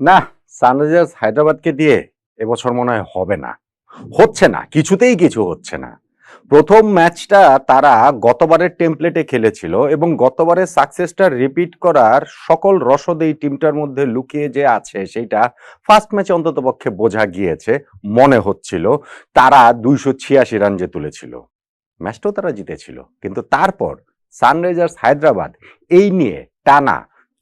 না সানরাইজার্স হায়দ্রাবাদকে দিয়ে এবছর মনে হয় হবে না। হচ্ছে না, কিছুতেই কিছু হচ্ছে না। প্রথম ম্যাচটা তারা গতবারের টেমপ্লেটে খেলেছিল এবং গতবারের সাকসেসটা রিপিট করার সকল রসদ এই টিমটার মধ্যে লুকিয়ে যে আছে সেইটা ফার্স্ট ম্যাচে অন্তত পক্ষে বোঝা গিয়েছে, মনে হচ্ছিল। তারা দুইশো ছিয়াশি রান যে তুলেছিল ম্যাচটাও তারা জিতেছিল। কিন্তু তারপর সানরাইজার্স হায়দ্রাবাদ এই নিয়ে টানা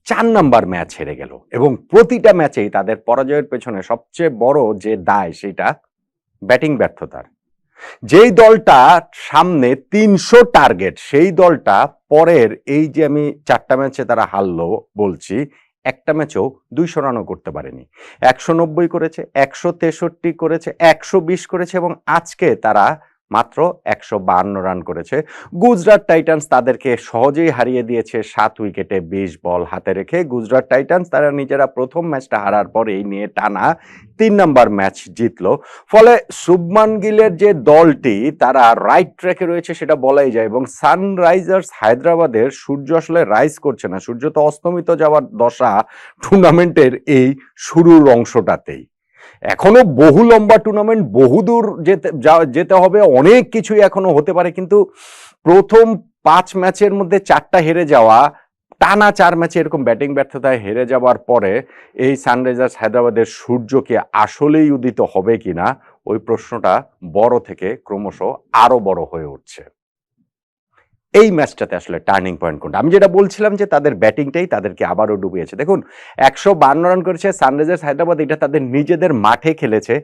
চার নাম্বার ম্যাচ হেরে গেল এবং প্রতিটা ম্যাচেই তাদের পরাজয়ের পেছনে সবচেয়ে বড় যে দায় সেটা ব্যাটিং ব্যর্থতার। যেই দলটা সামনে তিনশো টার্গেট, সেই দলটা পরের এই যে আমি চারটা ম্যাচে তারা হারলো বলছি, একটা ম্যাচেও দুইশো রানও করতে পারেনি। একশো নব্বই করেছে, একশো তেষট্টি করেছে, একশো বিশ করেছে এবং আজকে তারা মাত্র একশো বাহান্ন রান করেছে। গুজরাট টাইটান্স তাদেরকে সহজেই হারিয়ে দিয়েছে সাত উইকেটে বিশ বল হাতে রেখে। গুজরাট টাইটান্স তারা নিজেরা প্রথম ম্যাচটা হারার পর এই নিয়ে টানা তিন নাম্বার ম্যাচ জিতলো। ফলে শুভমান গিলের যে দলটি, তারা রাইট ট্র্যাকে রয়েছে সেটা বলাই যায় এবং সানরাইজার্স হায়দ্রাবাদের সূর্য আসলে রাইজ করছে না। সূর্য তো অস্তমিত যাওয়ার দশা টুর্নামেন্টের এই শুরুর অংশটাতেই। এখনও বহু লম্বা টুর্নামেন্ট বহুদূর যেতে যেতে হবে, অনেক কিছুই এখনও হতে পারে, কিন্তু প্রথম পাঁচ ম্যাচের মধ্যে চারটা হেরে যাওয়া, টানা চার ম্যাচে এরকম ব্যাটিং ব্যর্থতায় হেরে যাওয়ার পরে এই সানরাইজার্স হায়দ্রাবাদের সূর্যকে আসলেই উদিত হবে কিনা, ওই প্রশ্নটা বড় থেকে ক্রমশ আরও বড় হয়ে উঠছে। এই ম্যাচটাতে আসলে টার্নিং পয়েন্ট কোনটা? আমি যেটা বলছিলাম যে তাদের ব্যাটিংটাই তাদেরকে আবারও ডুবিয়েছে। দেখুন, একশো বান্ন রান করেছে সানরাইজার্স, হায়দ্রাবাদ, এটা তাদের নিজেদের মাঠে খেলেছে।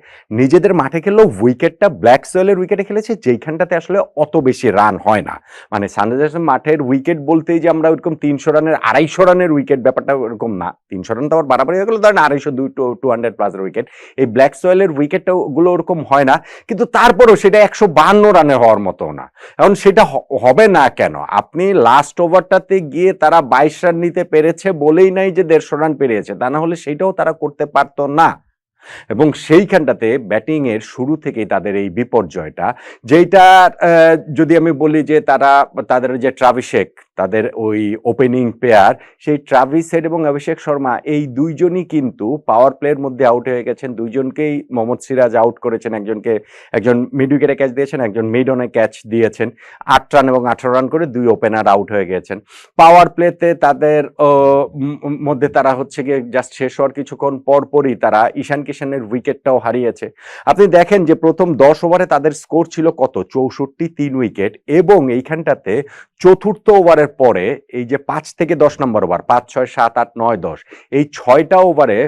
নিজেদের মাঠে খেললেও উইকেটটা ব্ল্যাক সোয়েলের উইকেটে খেলেছে, যেইখানটাতে আসলে অত বেশি রান হয় না। মানে সানরাইজার্স মাঠের উইকেট বলতেই যে আমরা ওইরকম তিনশো রানের, আড়াইশো রানের উইকেট ব্যাপারটা ওরকম না। তিনশো রান তো আবার বাড়াবাড়ি হয়ে গেলো, ধরেন আড়াইশো দুই, টু হান্ড্রেড প্লাসের উইকেট। এই ব্ল্যাক সোয়েলের উইকেটটা গুলো ওরকম হয় না, কিন্তু তারপরেও সেটা একশো বান্ন রানে হওয়ার মতো না। এখন সেটা হবে না কেন? আপনি লাস্ট ওভারটাতে গিয়ে তারা বাইশ রান নিতে পেরেছে বলেই নাই যে দেড়শো রান পেরিয়েছে। তা না হলে সেটাও তারা করতে পারতো না। এবং সেইখানটাতে ব্যাটিং এর শুরু থেকেই তাদের এই বিপর্যয়টা যেটা যদি আমি বলি যে তারা, তাদের যে ট্রাভিশেক তাদের ওই ওপেনিং পেয়ার সেই ট্রাভিস হেড এবং অভিষেক শর্মা এই দুইজনই কিন্তু পাওয়ার প্লের মধ্যে আউট হয়ে গেছেন। দুইজনকেই মোহাম্মদ সিরাজ আউট করেছেন, একজনকে, একজন মিড উইকেটে ক্যাচ দিয়েছেন, একজন মিড অনে ক্যাচ দিয়েছেন। আট রান এবং আঠারো রান করে দুই ওপেনার আউট হয়ে গেছেন। পাওয়ার প্লেতে তাদের মধ্যে তারা হচ্ছে গিয়ে জাস্ট শেষ হওয়ার কিছুক্ষণ পর পরই তারা ঈশান কিষানের উইকেটটাও হারিয়েছে। আপনি দেখেন যে প্রথম দশ ওভারে তাদের স্কোর ছিল কত? চৌষট্টি তিন উইকেট এবং এইখানটাতে চতুর্থ ওভারের পরে এই যে পাঁচ থেকে দশ নম্বর ওভার, পাঁচ, ছয়, সাত, আট, নয়, দশ, এই ছয়টা ওভারে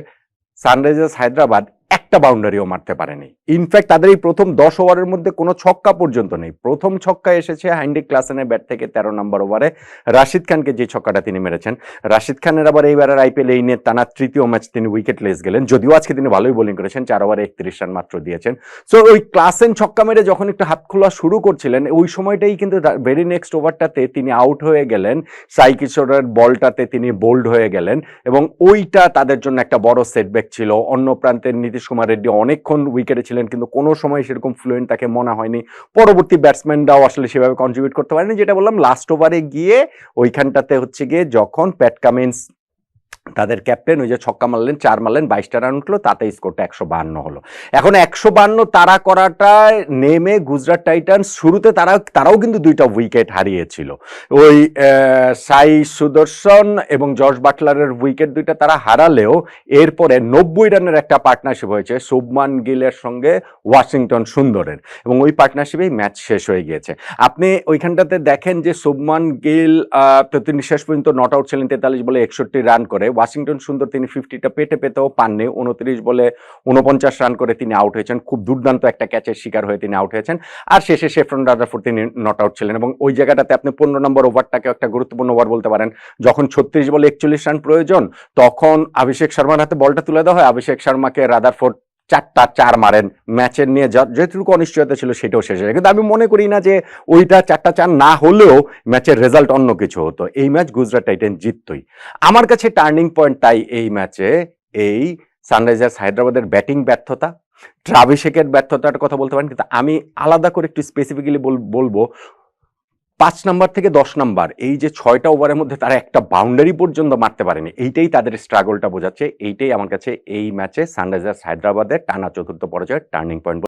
সানরাইজার্স হায়দ্রাবাদ একটা বাউন্ডারিও মারতে পারেনি। ইনফ্যাক্ট তাদের এই প্রথম দশ ওভারের মধ্যে কোনো ছক্কা পর্যন্ত নেই। প্রথম ছক্কা এসেছে হাইন্ডিক ক্লাসেনের ব্যাট থেকে তেরো নম্বর ওভারে রাশিদ খানকে যে ছক্কাটা তিনি মেরেছেন। রাশিদ খানের আবার এইবারের আইপিএল এই নিয়ে টানা তৃতীয় ম্যাচ তিনি উইকেট লেস গেলেন, যদিও আজকে তিনি ভালোই বোলিং করেছেন, চার ওভারে একত্রিশ রান মাত্র দিয়েছেন। সো ওই ক্লাসেন ছক্কা মেরে যখন একটু হাত খোলা শুরু করছিলেন, ওই সময়টাই কিন্তু ভেরি নেক্সট ওভারটাতে তিনি আউট হয়ে গেলেন। সাই কিশোরের বলটাতে তিনি বোল্ড হয়ে গেলেন এবং ওইটা তাদের জন্য একটা বড় সেটব্যাক ছিল। অন্য প্রান্তের নীতিশ কুমার রেড্ডি অনেকক্ষণ উইকেটে ছিলেন, কিন্তু কোনো সময় সেরকম ফ্লুয়েন্ট তাকে মনে হয়নি। পরবর্তী ব্যাটসম্যানরাও আসলে সেভাবে কন্ট্রিবিউট করতে পারেনি, যেটা বললাম লাস্ট ওভারে গিয়ে ওইখানটাতে হচ্ছে গিয়ে যখন প্যাট কামিন্স তাদের ক্যাপ্টেন ওই যে ছক্কা মারলেন, চার মারলেন, বাইশটা রান উঠল, তাতে স্কোরটা একশো বান্ন হলো। এখন একশো বান্ন তারা করাটায় নেমে গুজরাট টাইটান্স, শুরুতে তারা, তারাও কিন্তু দুইটা উইকেট হারিয়েছিল। ওই সাই সুদর্শন এবং জর্জ বাটলারের উইকেট দুইটা তারা হারালেও এরপরে নব্বই রানের একটা পার্টনারশিপ হয়েছে, শুভমান গিলের সঙ্গে ওয়াশিংটন সুন্দরের। এবং ওই পার্টনারশিপেই ম্যাচ শেষ হয়ে গিয়েছে। আপনি ওইখানটাতে দেখেন যে শুভমান গিল শেষ পর্যন্ত নট আউট ছিলেন তেতাল্লিশ বলে একষট্টি রান করে ওয়াশিংটন সুন্দর তিনি ফিফটিটা পেটে পেতেও পাননি। উনত্রিশ বলে উনপঞ্চাশ রান করে তিনি আউট হয়েছেন। খুব দুর্দান্ত একটা ক্যাচের শিকার হয়ে তিনি আউট হয়েছেন। আর শেষে শেফরন রাজাফুর তিনি নট আউট ছিলেন এবং ওই জায়গাটাতে আপনি পনেরো নম্বর ওভারটাকে একটা গুরুত্বপূর্ণ ওভার বলতে পারেন। যখন ছত্রিশ বলে একচল্লিশ রান প্রয়োজন, তখন অভিষেক শর্মার হাতে বলটা তুলে দেওয়া হয়। অভিষেক শর্মাকে রাদারফোর্ড চারটা চার মারেন, ম্যাচের নিয়ে যেটুকু অনিশ্চয়তা ছিল সেটাও শেষ হয়ে। কিন্তু আমি মনে করি না যে ওইটা চারটা চার না হলেও ম্যাচের রেজাল্ট অন্য কিছু হতো এই ম্যাচ গুজরাট টাইটেন জিততই আমার কাছে টার্নিং পয়েন্ট তাই এই ম্যাচে এই সানরাইজার্স হায়দ্রাবাদের ব্যাটিং ব্যর্থতা ট্রাভিশেকের ব্যর্থতার কথা বলতে পারেন, কিন্তু আমি আলাদা করে একটু স্পেসিফিক্যালি বলব পাঁচ নাম্বার থেকে দশ নাম্বার, এই যে ছয়টা ওভারের মধ্যে তারা একটা বাউন্ডারি পর্যন্ত মারতে পারেনি, এইটাই তাদের স্ট্রাগলটা বোঝাচ্ছে, এইটাই আমার কাছে এই ম্যাচে সানরাইজার্স হায়দ্রাবাদের টানা চতুর্থ পর্যায়ে টার্নিং পয়েন্ট